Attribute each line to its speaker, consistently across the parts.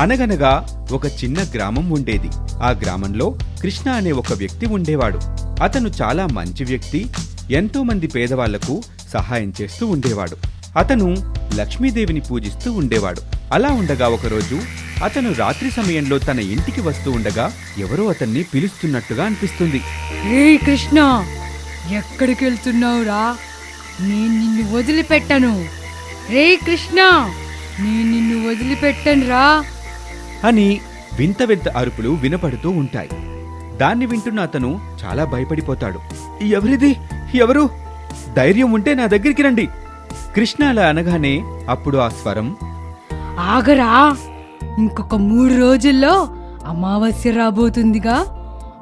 Speaker 1: అనగనగా ఒక చిన్న గ్రామం ఉండేది. ఆ గ్రామంలో కృష్ణ అనే ఒక వ్యక్తి ఉండేవాడు. అతను చాలా మంచి వ్యక్తి ఎంతో మంది పేదవాళ్ళకు సహాయం చేస్తూ ఉండేవాడు. అతను లక్ష్మీదేవిని పూజిస్తూ ఉండేవాడు. అలా ఉండగా ఒకరోజు అతను రాత్రి సమయంలో తన ఇంటికి వస్తూ ఉండగా ఎవరో అతన్ని పిలుస్తున్నట్టుగా అనిపిస్తుంది.
Speaker 2: రే కృష్ణ ఎక్కడికి వెళ్తున్నావురా నేను నిన్ను వదిలిపెట్టను. రే కృష్ణ నేను నిన్ను వదిలిపెట్టను రా
Speaker 1: అని వింత వింత అరుపులు వినపడుతూ ఉంటాయి. దాన్ని వింటున్న అతను చాలా భయపడిపోతాడు. ఎవరిది? ఎవరు? ధైర్యం ఉంటే నా దగ్గరికి రండి. కృష్ణ అలా అనగానే అప్పుడు ఆ స్వరం
Speaker 2: ఆగరా ఇంకొక మూడు రోజుల్లో అమావాస్య రాబోతుందిగా.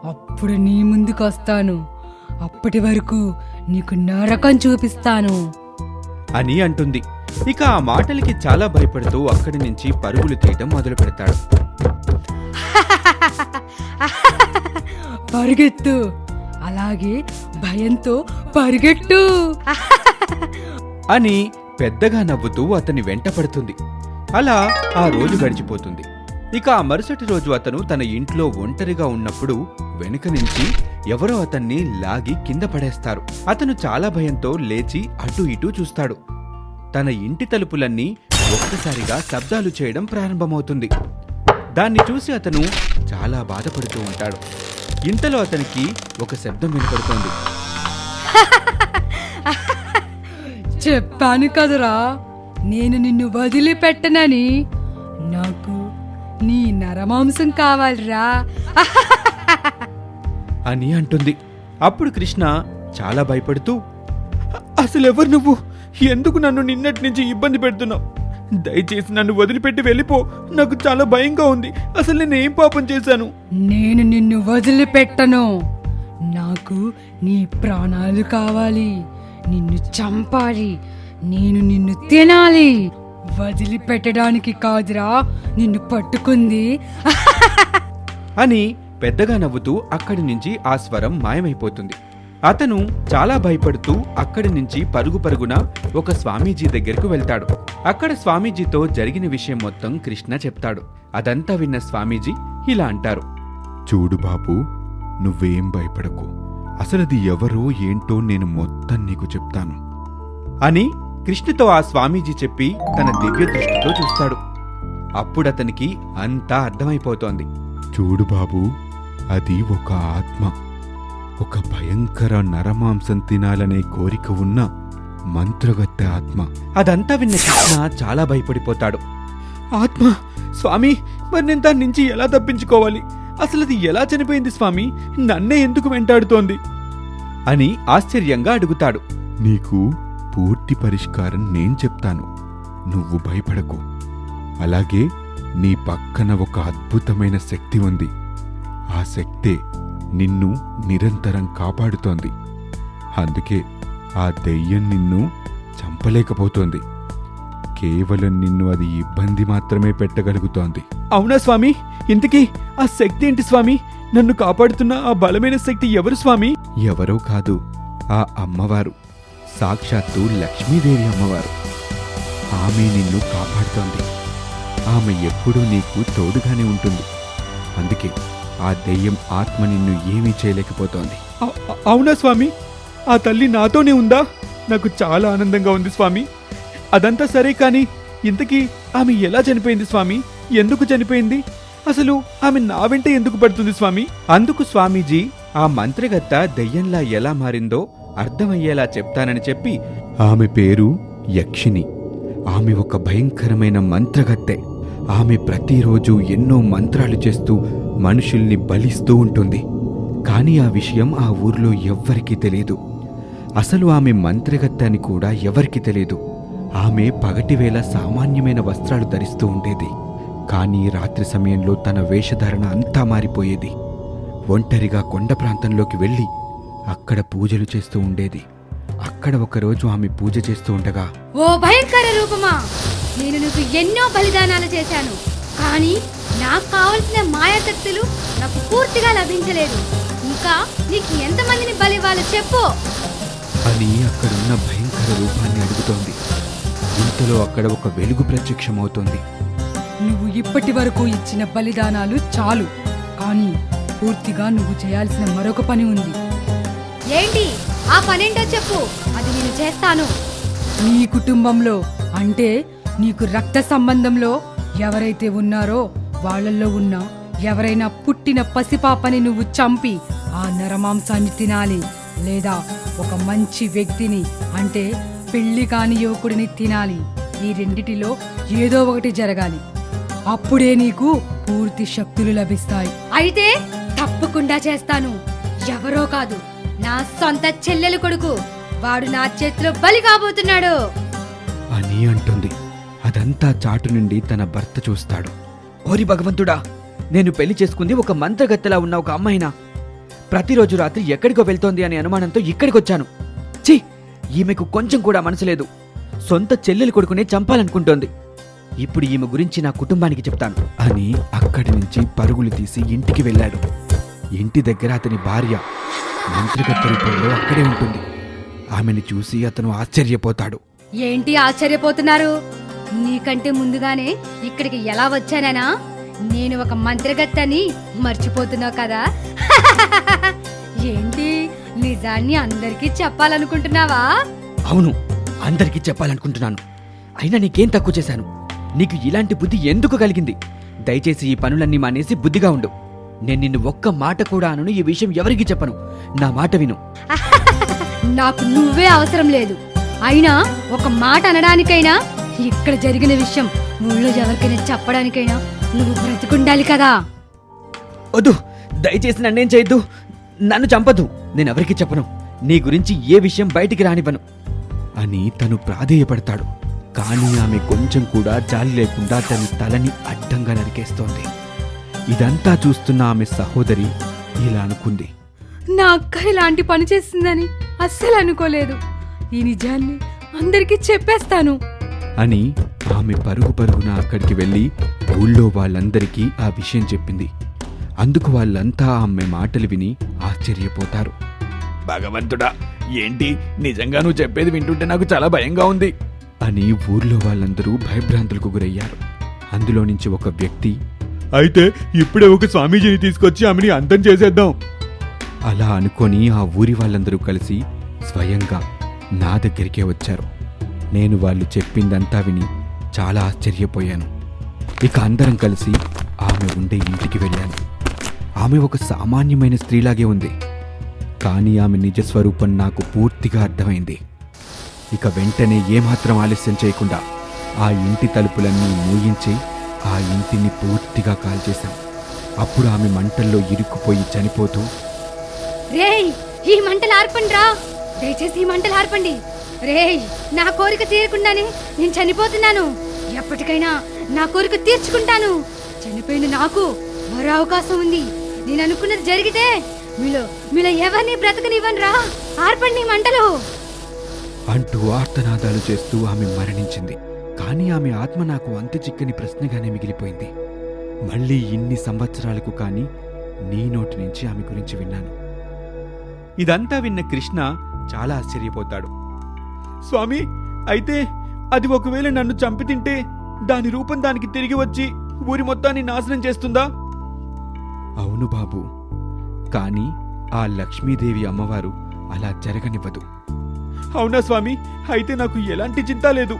Speaker 2: అప్పుడు నీ ముందుకు వస్తాను. అప్పటి వరకు నీకు నరకం చూపిస్తాను.
Speaker 1: అని అంటుంది. ఇక ఆ మాటలకి చాలా భయపడుతూ అక్కడి నుంచి పరుగులు తీయటం మొదలు పెడతాడు.
Speaker 2: పరిగెత్తు. అలాగే భయంతో పరిగెట్టు.
Speaker 1: అని పెద్దగా నవ్వుతూ అతని వెంట పడుతుంది. అలా ఆ రోజు గడిచిపోతుంది. ఇక ఆ మరుసటి రోజు అతను తన ఇంట్లో ఒంటరిగా ఉన్నప్పుడు వెనుక నుంచి ఎవరో అతన్ని లాగి కింద పడేస్తారు. అతను చాలా భయంతో లేచి అటు ఇటు చూస్తాడు. తన ఇంటి తలుపులన్నీ ఒక్కసారిగా శబ్దాలు చేయడం ప్రారంభమవుతుంది. దాన్ని చూసి అతను చాలా బాధపడుతూ ఉంటాడు. ఇంతలో అతనికి ఒక శబ్దం వినపడుతోంది.
Speaker 2: చెప్పాను కదరా నేను నిన్ను వదిలిపెట్టనని. నాకు నీ నరమాంసం కావాలిరా.
Speaker 1: అని అంటుంది. అప్పుడు కృష్ణ చాలా భయపడుతూ అసలు ఎవరు నువ్వు? ఎందుకు నన్ను నిన్నటి నుంచి ఇబ్బంది పెడుతున్నావు? దయచేసి నన్ను వదిలిపెట్టి వెళ్ళిపో. నాకు చాలా భయంగా ఉంది. అసలు నేను ఏం పాపం చేశాను?
Speaker 2: నేను నిన్ను వదిలిపెట్టను. నాకు నీ ప్రాణాలు కావాలి. నిన్ను చంపాలి. నేను నిన్ను తినాలి. వదిలిపెట్టడానికి కాదురా నిన్ను పట్టుకుంది.
Speaker 1: అని పెద్దగా నవ్వుతూ అక్కడి నుంచి ఆ స్వరం మాయమైపోతుంది. అతను చాలా భయపడుతూ అక్కడి నుంచి పరుగు పరుగున ఒక స్వామీజీ దగ్గరకు వెళ్తాడు. అక్కడ స్వామీజీతో జరిగిన విషయం మొత్తం కృష్ణ చెప్తాడు. అదంతా విన్న స్వామీజీ ఇలా అంటారు.
Speaker 3: చూడు బాబు నువ్వేం భయపడకు. అసలది ఎవరో ఏంటో నేను మొత్తం నీకు చెప్తాను.
Speaker 1: అని కృష్ణతో ఆ స్వామీజీ చెప్పి తన దివ్య దృష్టితో చూస్తాడు. అప్పుడతనికి అంతా అర్థమైపోతోంది.
Speaker 3: చూడు బాబు అది ఒక ఆత్మ. ఒక భయంకర నరమాంసం తినాలనే కోరిక ఉన్న మంత్రగత్త ఆత్మ.
Speaker 1: అదంతా విన్న కృష్ణ చాలా భయపడిపోతాడు. ఆత్మ స్వామి మరి నేను దాని నుంచి ఎలా తప్పించుకోవాలి? అసలు అది ఎలా చనిపోయింది స్వామి? నన్నే ఎందుకు వెంటాడుతోంది? అని ఆశ్చర్యంగా అడుగుతాడు.
Speaker 3: నీకు పూర్తి పరిష్కారం నేను చెప్తాను. నువ్వు భయపడకు. అలాగే నీ పక్కన ఒక అద్భుతమైన శక్తి ఉంది. ఆ శక్తే నిన్ను నిరంతరం కాపాడుతోంది. అందుకే ఆ దెయ్యం నిన్ను చంపలేకపోతోంది. కేవలం నిన్ను అది ఇబ్బంది మాత్రమే పెట్టగలుగుతోంది.
Speaker 1: అవునా స్వామి? ఇంతకీ ఆ శక్తి ఏంటి స్వామి? నన్ను కాపాడుతున్న ఆ బలమైన శక్తి ఎవరు స్వామి? ఎవరో కాదు ఆ అమ్మవారు. సాక్షాత్తు లక్ష్మీదేవి అమ్మవారు. ఆమె నిన్ను కాపాడుతోంది. ఆమె ఎప్పుడూ నీకు తోడుగానే ఉంటుంది. అందుకే ఆ దెయ్యం ఆత్మ నిన్ను ఏమీ చేయలేకపోతోంది. అవునా స్వామి? ఆ తల్లి నాతోనే ఉందా? నాకు చాలా ఆనందంగా ఉంది స్వామి. అదంతా సరే కానీ ఇంతకీ ఆమె ఎలా చనిపోయింది స్వామి? ఎందుకు చనిపోయింది? అసలు ఆమె నా వెంట ఎందుకు పడుతుంది స్వామి? అందుకు స్వామీజీ ఆ మంత్రగత్త దెయ్యంలా ఎలా మారిందో అర్థమయ్యేలా చెప్తానని చెప్పి
Speaker 3: ఆమె పేరు యక్షిని ఆమె ఒక భయంకరమైన మంత్రగత్తె.
Speaker 1: ఆమె ప్రతిరోజు ఎన్నో మంత్రాలు చేస్తూ మనుషుల్ని బలిస్తూ ఉంటుంది. కానీ ఆ విషయం ఆ ఊర్లో ఎవ్వరికీ తెలియదు అసలు ఆమె మంత్రగత్త అని కూడా ఎవరికీ తెలియదు ఆమె పగటివేళ సామాన్యమైన వస్త్రాలు ధరిస్తూ ఉండేది. కానీ రాత్రి సమయంలో తన వేషధారణ అంతా మారిపోయేది. ఒంటరిగా కొండ ప్రాంతంలోకి వెళ్ళి అక్కడ పూజలు చేస్తూ ఉండేది. అక్కడ ఒకరోజు ఆమె పూజ చేస్తూ ఉండగా
Speaker 4: ఓ భయంకర రూపమా? నేను నీకు ఎన్నో బలిదానాలు చేశాను కానీ నాకు కావలసిన మాయాశక్తులు నాకు పూర్తిగా లభించలేదు. ఇంకా నీకు ఎంతమందిని బలివ్వాలో చెప్పు.
Speaker 1: అని అక్కడున్న భయంకర రూపాన్ని అడుగుతోంది. ఇంతలో అక్కడ ఒక వెలుగు ప్రత్యక్షమవుతోంది.
Speaker 2: నువ్వు ఇప్పటి వరకు ఇచ్చిన బలిదానాలు చాలు కానీ పూర్తిగా నువ్వు చేయాల్సిన మరొక పని ఉంది.
Speaker 4: ఏంటి? ఆ పనేంటో చెప్పు. అది నేను చేస్తాను.
Speaker 2: నీ కుటుంబంలో అంటే నీకు రక్త సంబంధంలో ఎవరైతే ఉన్నారో వాళ్ళల్లో ఉన్న ఎవరైనా పుట్టిన పసిపాపని నువ్వు చంపి ఆ నరమాంసాన్ని తినాలి. లేదా ఒక మంచి వ్యక్తిని అంటే పెళ్ళి కాని యువకుడిని తినాలి. ఈ రెండిటిలో ఏదో ఒకటి జరగాలి. అప్పుడే నీకు పూర్తి శక్తులు లభిస్తాయి.
Speaker 4: అయితే తప్పకుండా చేస్తాను. ఎవరో కాదు నా సొంత చెల్లెలు కొడుకు. వాడు నా చేతిలో బలి కాబోతున్నాడు.
Speaker 1: అని అంటుంది. అదంతా చాటు నుండి తన భర్త చూస్తాడు. ఓరి భగవంతుడా నేను పెళ్ళి చేసుకుంది ఒక మంత్రగత్తెలా ఉన్న ఒక అమ్మాయినా? ప్రతిరోజు రాత్రి ఎక్కడికో వెళ్తోంది అనే అనుమానంతో ఇక్కడికొచ్చాను. ఛీ ఈమెకు కొంచెం కూడా మనసు లేదు. సొంత చెల్లెలు కొడుకునే చంపాలనుకుంటోంది. ఇప్పుడు ఈమె గురించి నా కుటుంబానికి చెప్తాను.
Speaker 3: అని అక్కడి నుంచి పరుగులు తీసి ఇంటికి వెళ్ళాడు. ఇంటి దగ్గర అతని భార్య మంత్రిగత్త రూపంలో అక్కడే ఉంటుంది. ఆమెను చూసి అతను ఆశ్చర్యపోతాడు.
Speaker 4: ఏంటి ఆశ్చర్యపోతున్నారు? నీకంటే ముందుగానే ఇక్కడికి ఎలా వచ్చానా నేను ఒక మంత్రగత్తని మర్చిపోతున్నావు కదా? ఏంటి? నిజాన్ని అందరికీ చెప్పాలనుకుంటున్నావా?
Speaker 1: అవును అందరికీ చెప్పాలనుకుంటున్నాను. అయినా నీకేం తక్కువ చేశాను? నీకు ఇలాంటి బుద్ధి ఎందుకు కలిగింది? దయచేసి ఈ పనులన్నీ మానేసి బుద్ధిగా ఉండు. నేను నిన్ను ఒక్క మాట కూడా అనను ఈ విషయం ఎవరికీ చెప్పను. నా మాట విను.
Speaker 4: నాకు నువ్వే అవసరం లేదు. అయినా ఒక మాట అనడానికైనా ఇక్కడ జరిగిన విషయం ఊళ్ళో ఎవరికైనా చెప్పడానికైనా నువ్వు బ్రతికుండాలి కదా.
Speaker 1: వద్దు దయచేసి నన్నేం చేయొద్దు. నన్ను చంపదు నేను ఎవరికీ చెప్పను. నీ గురించి ఏ విషయం బయటికి రానివ్వను.
Speaker 3: అని తను ప్రాధేయపడతాడు. కానీ ఆమె కొంచెం కూడా జాలి లేకుండా తన తలని అడ్డంగా నరికేస్తోంది. ఇదంతా చూస్తున్న ఆమె సహోదరి ఇలా అనుకుంది.
Speaker 2: నా అక్క ఇలాంటి పని చేస్తుందని అస్సలు అనుకోలేదు. ఈ నిజాన్ని అందరికీ చెప్పేస్తాను.
Speaker 3: అని ఆమె పరుగు పరుగున అక్కడికి వెళ్ళి ఊళ్ళో వాళ్ళందరికీ ఆ విషయం చెప్పింది. అందుకు వాళ్ళంతా ఆమె మాటలు విని ఆశ్చర్యపోతారు.
Speaker 1: భగవంతుడా ఏంటి? నిజంగా నువ్వు చెప్పేది వింటుంటే నాకు చాలా భయంగా ఉంది.
Speaker 3: అని ఊర్లో వాళ్ళందరూ భయభ్రాంతులకు గురయ్యారు. అందులో నుంచి ఒక వ్యక్తి
Speaker 5: అయితే ఇప్పుడే ఒక స్వామీజీని తీసుకొచ్చి ఆమెని అంతం చేసేద్దాం.
Speaker 3: అలా అనుకొని ఆ ఊరి వాళ్ళందరూ కలిసి స్వయంగా నా దగ్గరికే వచ్చారు. నేను వాళ్ళు చెప్పిందంతా విని చాలా ఆశ్చర్యపోయాను. ఇక అందరం కలిసి ఆమె ఉండే ఇంటికి వెళ్ళాను. ఆమె ఒక సామాన్యమైన స్త్రీలాగే ఉంది. కానీ ఆమె నిజ స్వరూపం నాకు పూర్తిగా అర్థమైంది. ఇక వెంటనే ఏమాత్రం ఆలస్యం చేయకుండా ఆ ఇంటి తలుపులన్నీ మూయించి ఆ ఇంటిని పూర్తిగా కాల్చేశాం. అప్పుడు ఆమె మంటల్లో ఇరుక్కుపోయి చనిపోతూ
Speaker 4: రేయ్ ఈ మంటలు ఆర్పండి రా దయచేసి ఈ మంటలు ఆర్పండి. రేయ్ నా కోరిక తీరకుండానే నేను చనిపోతున్నాను. ఎప్పటికైనా నా కోరిక తీర్చుకుంటాను. చనిపోయిన నాకు మరో అవకాశం ఉంది. నేను అనుకున్నది జరిగితే మీలో మీలో ఎవరిని బ్రతకనివ్వను రా ఆర్పండి మంటలు.
Speaker 3: అంటూ ఆర్తనాదాలు చేస్తూ ఆమె మరణించింది. కానీ ఆమె ఆత్మ నాకు అంతు చిక్కని ప్రశ్నగానే మిగిలిపోయింది. మళ్ళీ ఇన్ని సంవత్సరాలకు కానీ నీ నోటి నుంచి ఆమె గురించి విన్నాను.
Speaker 1: ఇదంతా విన్న కృష్ణ చాలా ఆశ్చర్యపోతాడు. స్వామి అయితే అది ఒకవేళ నన్ను చంపి తింటే దాని రూపం దానికి తిరిగి వచ్చి ఊరి మొత్తాన్ని నాశనం చేస్తుందా?
Speaker 3: అవును బాబు. కానీ ఆ లక్ష్మీదేవి అమ్మవారు అలా జరగనివ్వదు.
Speaker 1: అవునా స్వామి? అయితే నాకు ఎలాంటి చింత లేదు.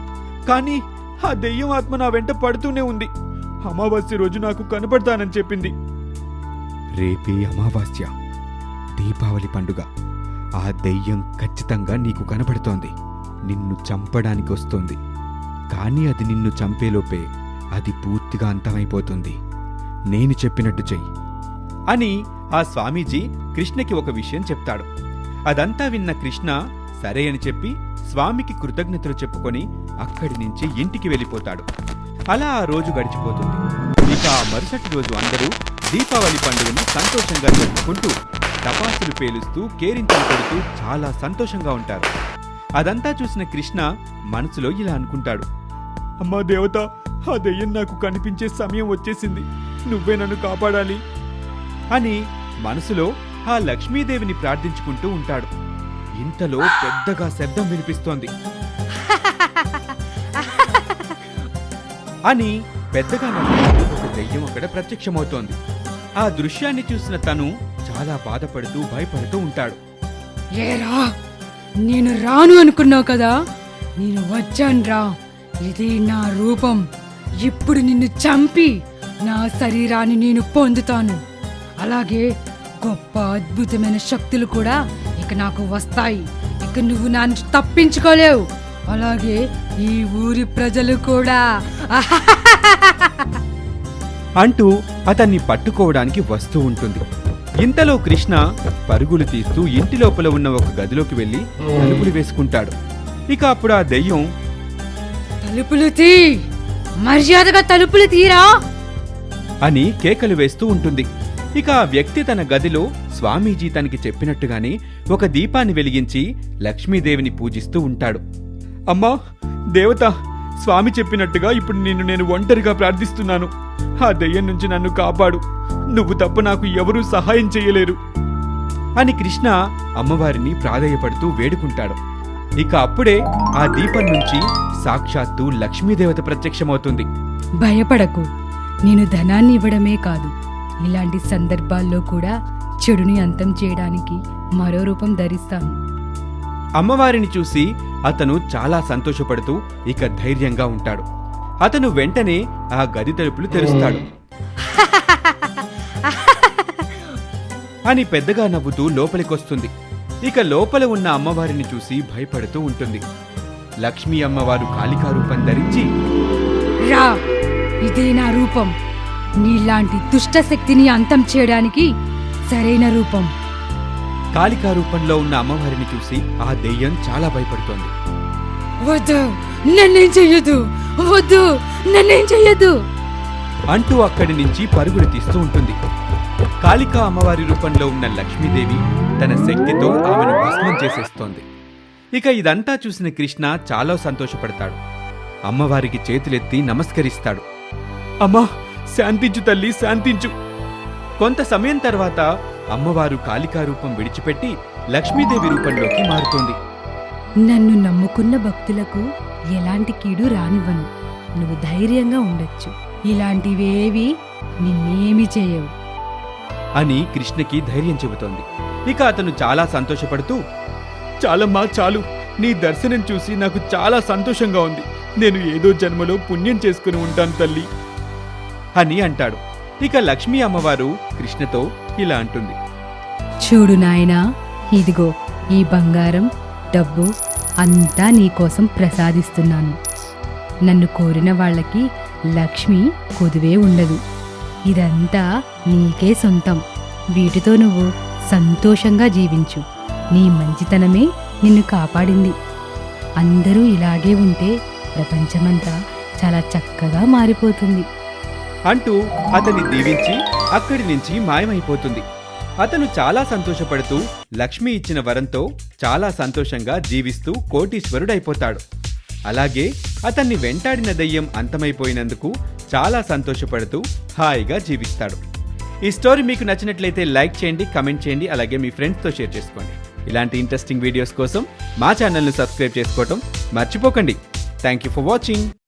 Speaker 1: కానీ ఆ దెయ్యం ఆత్మ నా వెంట పడుతూనే ఉంది. అమావాస్య రోజు నాకు కనపడతానని చెప్పింది.
Speaker 3: రేపే అమావాస్య దీపావళి పండుగ. ఆ దెయ్యం ఖచ్చితంగా నీకు కనపడుతోంది. నిన్ను చంపడానికి వస్తుంది. కానీ అది నిన్ను చంపేలోపే అది పూర్తిగా అంతమైపోతుంది. నేను చెప్పినట్టు చెయ్యి.
Speaker 1: అని ఆ స్వామీజీ కృష్ణకి ఒక విషయం చెప్తాడు. అదంతా విన్న కృష్ణ సరే అని చెప్పి స్వామికి కృతజ్ఞతలు చెప్పుకొని అక్కడి నుంచి ఇంటికి వెళ్ళిపోతాడు. అలా ఆ రోజు గడిచిపోతుంది. ఇక ఆ మరుసటి రోజు అందరూ దీపావళి పండుగను సంతోషంగా జరుపుకుంటూ టపాసులు పేలుస్తూ కేరింతలు కొడుతూ చాలా సంతోషంగా ఉంటారు. అదంతా చూసిన కృష్ణ మనసులో ఇలా అనుకుంటాడు. అమ్మా దేవత ఆ దెయ్యం నాకు కనిపించే సమయం వచ్చేసింది. నువ్వే నన్ను కాపాడాలి. అని మనసులో ఆ లక్ష్మీదేవిని ప్రార్థించుకుంటూ ఉంటాడు. ఇంతలో పెద్దగా శబ్దం వినిపిస్తోంది. అని పెద్దగా నవ్వుతూ ఒక దెయ్యం అక్కడ ప్రత్యక్షమవుతోంది. ఆ దృశ్యాన్ని చూసిన తను చాలా బాధపడుతూ భయపడుతూ ఉంటాడు.
Speaker 2: ఏరా నేను రాను అనుకున్నావు కదా? నేను వచ్చాను రా. ఇది నా రూపం. ఇప్పుడు నిన్ను చంపి నా శరీరాన్ని నేను పొందుతాను. అలాగే గొప్ప అద్భుతమైన శక్తులు కూడా ఇక నాకు వస్తాయి. ఇక నువ్వు నా నుంచి తప్పించుకోలేవు. అలాగే ఈ ఊరి ప్రజలు కూడా.
Speaker 1: అంటూ అతన్ని పట్టుకోవడానికి వస్తూ ఉంటుంది. ఇంతలో కృష్ణ పరుగులు తీస్తూ ఇంటి లోపల ఉన్న ఒక గదిలోకి వెళ్ళి తలుపులు వేసుకుంటాడు. ఇక అప్పుడు ఆ దెయ్యం
Speaker 2: తలుపులు తీ! మర్యాదగా తలుపులు తీరా?
Speaker 1: అని కేకలు వేస్తూ ఉంటుంది. ఇక ఆ వ్యక్తి తన గదిలో స్వామీజీ తనకి చెప్పినట్టుగానే ఒక దీపాన్ని వెలిగించి లక్ష్మీదేవిని పూజిస్తూ ఉంటాడు.
Speaker 6: అమ్మా దేవత స్వామి చెప్పినట్టుగా ఇప్పుడు నిన్ను నేను ఒంటరిగా ప్రార్థిస్తున్నాను. ఆ దెయ్యం నుంచి నన్ను కాపాడు. నువ్వు తప్ప నాకు ఎవరూ సహాయం చేయలేరు.
Speaker 1: అని కృష్ణ అమ్మవారిని ప్రాధేయపడుతూ వేడుకుంటాడు. ఇక అప్పుడే ఆ దీపం నుంచి సాక్షాత్తు లక్ష్మీదేవత ప్రత్యక్షమవుతుంది.
Speaker 2: భయపడకు. నేను ధనాన్ని ఇవ్వడమే కాదు. ఇలాంటి సందర్భాల్లో కూడా చెడుని అంతం చేయడానికి మరో రూపం ధరిస్తాను.
Speaker 1: అమ్మవారిని చూసి అతను చాలా సంతోషపడుతూ ఇక ధైర్యంగా ఉంటాడు. అతను వెంటనే ఆ గది తలుపులు తెరుస్తాడు. అని పెద్దగా నవ్వుతూ లోపలికొస్తుంది. ఇక లోపల ఉన్న అమ్మవారిని చూసి భయపడుతూ ఉంటుంది. లక్ష్మీ అమ్మవారు కాళికా రూపం ధరించి
Speaker 2: రా ఇదే నా రూపం. నీలాంటి దుష్ట శక్తిని అంతం చేయడానికి సరైన రూపం.
Speaker 1: కాళికా రూపంలో ఉన్న అమ్మవారిని చూసి ఆ దెయ్యం చాలా భయపడుతోంది.
Speaker 2: వద్దు నన్నేం చెయ్యదు వద్దు నన్నేం చెయ్యదు
Speaker 1: అంటూ అక్కడి నుంచి పరుగులు తీస్తూ ఉంటుంది. కాళికా అమ్మవారి రూపంలో ఉన్న లక్ష్మీదేవి తన శక్తితో ఆమెను భస్మం చేసేస్తోంది. ఇక ఇదంతా చూసిన కృష్ణ చాలా సంతోషపడతాడు. అమ్మవారికి చేతులెత్తి నమస్కరిస్తాడు.
Speaker 6: అమ్మా శాంతించు తల్లి శాంతించు.
Speaker 1: కొంత సమయం తర్వాత అమ్మవారు కాళికా రూపం విడిచిపెట్టి లక్ష్మీదేవి రూపంలోకి మారుతుంది.
Speaker 2: నన్ను నమ్ముకున్న భక్తులకు ఎలాంటి కీడు రానివ్వను. నువ్వు ధైర్యంగా ఉండొచ్చు. ఇలాంటివేవి నిన్నేమి చేయవు.
Speaker 1: అని కృష్ణకి ధైర్యం చెబుతోంది. ఇక అతను చాలా సంతోషపడుతూ
Speaker 6: చాలమ్మా చాలు. నీ దర్శనం చూసి నాకు చాలా సంతోషంగా ఉంది. నేను ఏదో జన్మలో పుణ్యం చేసుకుని ఉంటాను తల్లి
Speaker 1: అని అంటాడు. ఇక లక్ష్మీ అమ్మవారు కృష్ణతో ఇలా అంటుంది.
Speaker 2: చూడు నాయనా ఇదిగో ఈ బంగారం డబ్బు అంతా నీకోసం ప్రసాదిస్తున్నాను. నన్ను కోరిన వాళ్ళకి లక్ష్మి కొదువే ఉండదు. ఇదంతా నీకే సొంతం. వీటితో నువ్వు సంతోషంగా జీవించు. నీ మంచితనమే నిన్ను కాపాడింది. అందరూ ఇలాగే ఉంటే ప్రపంచమంతా చాలా చక్కగా మారిపోతుంది.
Speaker 1: అంటూ అతన్ని దీవించి అక్కడి నుంచి మాయమైపోతుంది. అతను చాలా సంతోషపడుతూ లక్ష్మి ఇచ్చిన వరంతో చాలా సంతోషంగా జీవిస్తూ కోటీశ్వరుడైపోతాడు. అలాగే అతన్ని వెంటాడిన దయ్యం అంతమైపోయినందుకు చాలా సంతోషపడుతూ హాయిగా జీవిస్తాడు. ఈ స్టోరీ మీకు నచ్చినట్లయితే లైక్ చేయండి కమెంట్ చేయండి అలాగే మీ ఫ్రెండ్స్తో షేర్ చేసుకోండి. ఇలాంటి ఇంట్రెస్టింగ్ వీడియోస్ కోసం మా ఛానల్ను సబ్స్క్రైబ్ చేసుకోవటం మర్చిపోకండి. Thank you for watching.